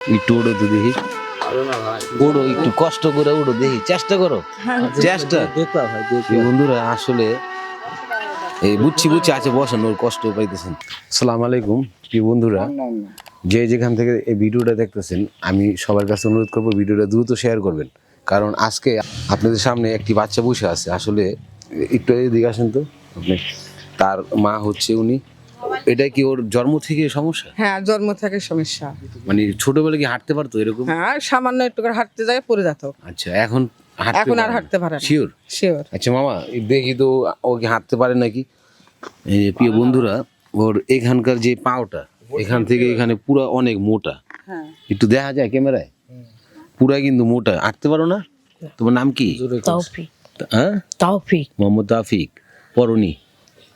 একটু ওড়ো তো দেখি। ওড়ো একটু কষ্ট করে ওড়ো দেখি। চেষ্টা করো। চেষ্টা। বন্ধুরা, আসলে এই বুঝছি বুঝছি আছে বসেন, ওর কষ্ট পাইতেছেন। আসসালামু আলাইকুম, প্রিয় বন্ধুরা। যে যেখান থেকে এই ভিডিওটা দেখতেছেন, আমি সবার কাছে অনুরোধ করব ভিডিওটা দ্রুত শেয়ার করবেন। কারণ আজকে আপনাদের সামনে একটি বাচ্চা বসে আছে। আসলে একটু এদিকে আসেন তো। আপনি তার মা হচ্ছে উনি। এটা কি ওর জন্ম থেকে সমস্যা? হ্যাঁ জন্ম থেকে সমস্যা। মানে ছোটবেলা কি হাঁটতে পারতো এরকম? হ্যাঁ সামান্য একটু করে হাঁটতে যায় পড়ে যেত। আচ্ছা এখন হাঁটতে এখন আর হাঁটতে পারে না। শিওর শিওর আচ্ছা মামা এই দেখি তো ও কি হাঁটতে পারে নাকি? এই প্রিয় বন্ধুরা ওর এখানকার যে পাওটা এখান থেকে এখানে পুরো অনেক মোটা। হ্যাঁ। একটু দেখা যায় ক্যামেরায়? পুরা কিন্তু মোটা। হাঁটতে পারো না? তোমার নাম কি? তৌফিক। হ্যাঁ? তৌফিক। মোহাম্মদ তাফিক পরনি।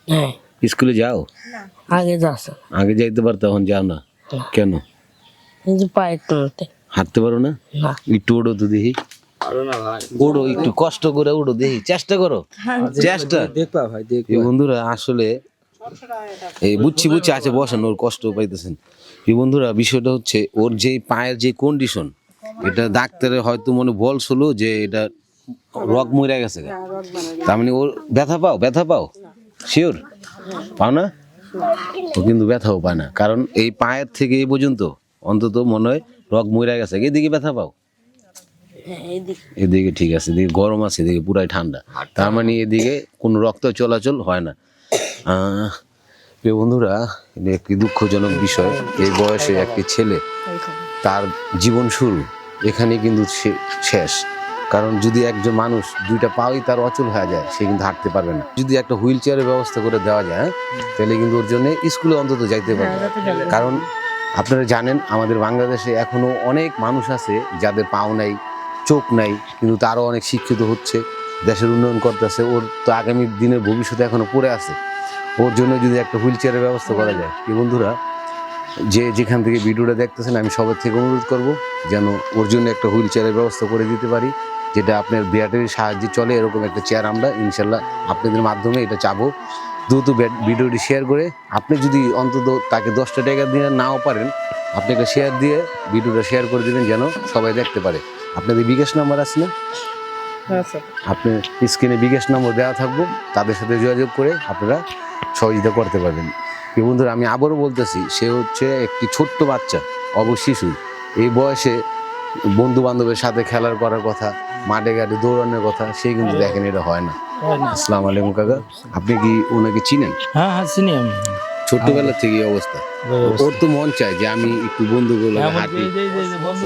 হ্যাঁ। স্কুলে যাও? আগে যাচ্ছে আগে যাইতে পারতো এখন যাও না। কেন? কিন্তু পায়ে হাঁটতে পারো না? একটু ওড়ো তো দেখি। ওড়ো একটু কষ্ট করে ওড়ো দেখি। চেষ্টা করো। চেষ্টা। দেখবা ভাই দেখবা। এই বন্ধুরা আসলে এই বুঝছি বুঝছি আছে বসেন ওর কষ্ট পাইতেছেন। এই বন্ধুরা বিষয়টা হচ্ছে ওর যে পায়ের যে কন্ডিশন এটা ডাক্তারে হয়তো মনে বলছিল যে এটা রক মরে গেছে। গা। তার মানে ওর ব্যথা পাও ব্যথা পাও? শিওর পাও না? ও কিন্তু ব্যথাও পায় না। কারণ এই পায়ের থেকে এই পর্যন্ত অন্তত মনে হয় রক মরে গেছে। এদিকে ব্যথা পাও? এদিকে ঠিক আছে, এদিকে গরম আছে, এদিকে পুরাই ঠান্ডা। তার মানে এদিকে কোনো রক্ত চলাচল হয় না। বন্ধুরা, এটা একটি দুঃখজনক বিষয়। এই বয়সে একটি ছেলে, তার জীবন শুরু এখানে কিন্তু শেষ। কারণ যদি একজন মানুষ দুইটা পাওই তার অচল হয়ে যায় সে কিন্তু হাঁটতে পারবে না। যদি একটা হুইল চেয়ারের ব্যবস্থা করে দেওয়া যায় হ্যাঁ, তাহলে কিন্তু ওর জন্য স্কুলে অন্তত যাইতে পারবে। কারণ আপনারা জানেন আমাদের বাংলাদেশে এখনও অনেক মানুষ আছে যাদের পাও নাই চোখ নাই কিন্তু তারও অনেক শিক্ষিত হচ্ছে দেশের উন্নয়ন করতেছে ওর তো আগামী দিনের ভবিষ্যতে এখনও পড়ে আছে। ওর জন্য যদি একটা হুইল চেয়ারের ব্যবস্থা করা যায়। কি বন্ধুরা যে যেখান থেকে ভিডিওটা দেখতেছেন আমি সবার থেকে অনুরোধ করব যেন ওর জন্য একটা হুইল চেয়ারের ব্যবস্থা করে দিতে পারি। যেটা আপনার ব্যাটারির সাহায্যে চলে এরকম একটা চেয়ার আমরা ইনশাল্লাহ আপনাদের মাধ্যমে এটা চাবো। দ্রুত ভিডিওটি শেয়ার করে আপনি যদি অন্তত তাকে দশটা টাকা দিয়ে নাও পারেন আপনি একটা শেয়ার দিয়ে ভিডিওটা শেয়ার করে দেবেন যেন সবাই দেখতে পারে। আপনাদের বিকাশ নাম্বার আছে না? হ্যাঁ আপনি স্ক্রিনে বিকাশ নম্বর দেওয়া থাকব তাদের সাথে যোগাযোগ করে আপনারা সহযোগিতা করতে পারবেন। কি বন্ধুরা আমি আবারও বলতেছি সে হচ্ছে একটি ছোট্ট বাচ্চা অব শিশু এই বয়সে বন্ধু বান্ধবের সাথে খেলার করার কথা মাঠে ঘাটে দৌড়ানোর কথা সে কিন্তু দেখেন এটা হয় না আসসালামু আলাইকুম কাকা আপনি কি ওনাকে চিনেন হ্যাঁ হ্যাঁ চিনি আমি ছোট্টবেলা থেকে অবস্থা ওর তো মন চায় যে আমি একটু বন্ধুগুলো হ্যাঁ, হাঁটি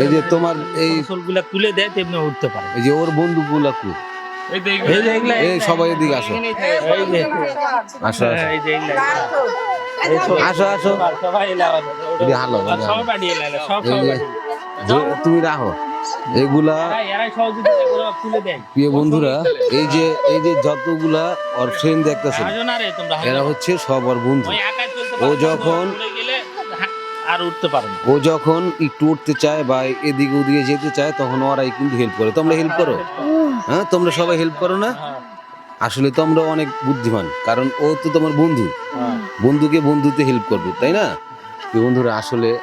এই যে- তোমার এই ফসলগুলা তুলে দেয় তেমনি উঠতে পারে এই যে ওর বন্ধুগুলা কু এই যে এগুলা- এই সবাই এদিকে আসো এই যে আসো আসো এই যে এগুলা- আসো আসো সবাই হালো, সব তুমি রাখো। এগুলা প্রিয় বন্ধুরা এই যে এই যে যতগুলা ওর ফ্রেন্ড তোমরা এরা হচ্ছে সব ওর বন্ধু। ও যখন- আর উঠতে পারে ও যখন একটু উঠতে চায় বা এদিকে ওদিকে যেতে চায় তখন ওরাই কিন্তু হেল্প করে। তোমরা হেল্প করো? হ্যাঁ তোমরা সবাই হেল্প করো না? আসলে তোমরা অনেক বুদ্ধিমান কারণ ও তো তোমার বন্ধু। হ্যাঁ। বন্ধুকে বন্ধুতে হেল্প করবে তাই না? প্রিয় বন্ধুরা আসলে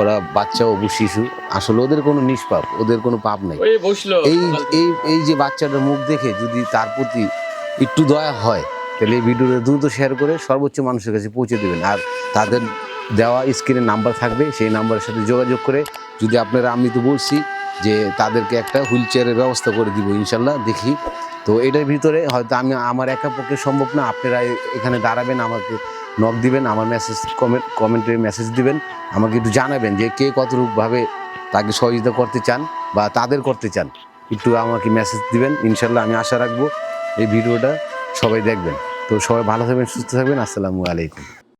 ওরা বাচ্চা অবু শিশু। আসলে ওদের কোনো নিষ্পাপ ওদের কোনো পাপ নেই। এই এই এই যে বাচ্চাটার মুখ দেখে যদি তার প্রতি একটু দয়া হয় তাহলে এই ভিডিওটা দ্রুত শেয়ার করে সর্বোচ্চ মানুষের কাছে পৌঁছে দেবেন। আর তাদের দেওয়া স্ক্রিনে নাম্বার থাকবে সেই নাম্বারের সাথে যোগাযোগ করে যদি আপনারা আমি তো বলছি যে তাদেরকে একটা হুইল চেয়ারের ব্যবস্থা করে দিব ইনশাল্লাহ দেখি। তো এটার ভিতরে হয়তো আমি আমার একা পক্ষে সম্ভব না আপনারা এখানে দাঁড়াবেন আমাকে নক দিবেন, আমার মেসেজ কমেন্ট কমেন্টে মেসেজ দিবেন। আমাকে একটু জানাবেন যে কে কতরূপভাবে তাকে সহযোগিতা করতে চান বা তাদের করতে চান। একটু আমাকে মেসেজ দিবেন, ইনশাল্লাহ আমি আশা রাখব এই ভিডিওটা সবাই দেখবেন। তো সবাই ভালো থাকবেন, সুস্থ থাকবেন, আসসালামু আলাইকুম।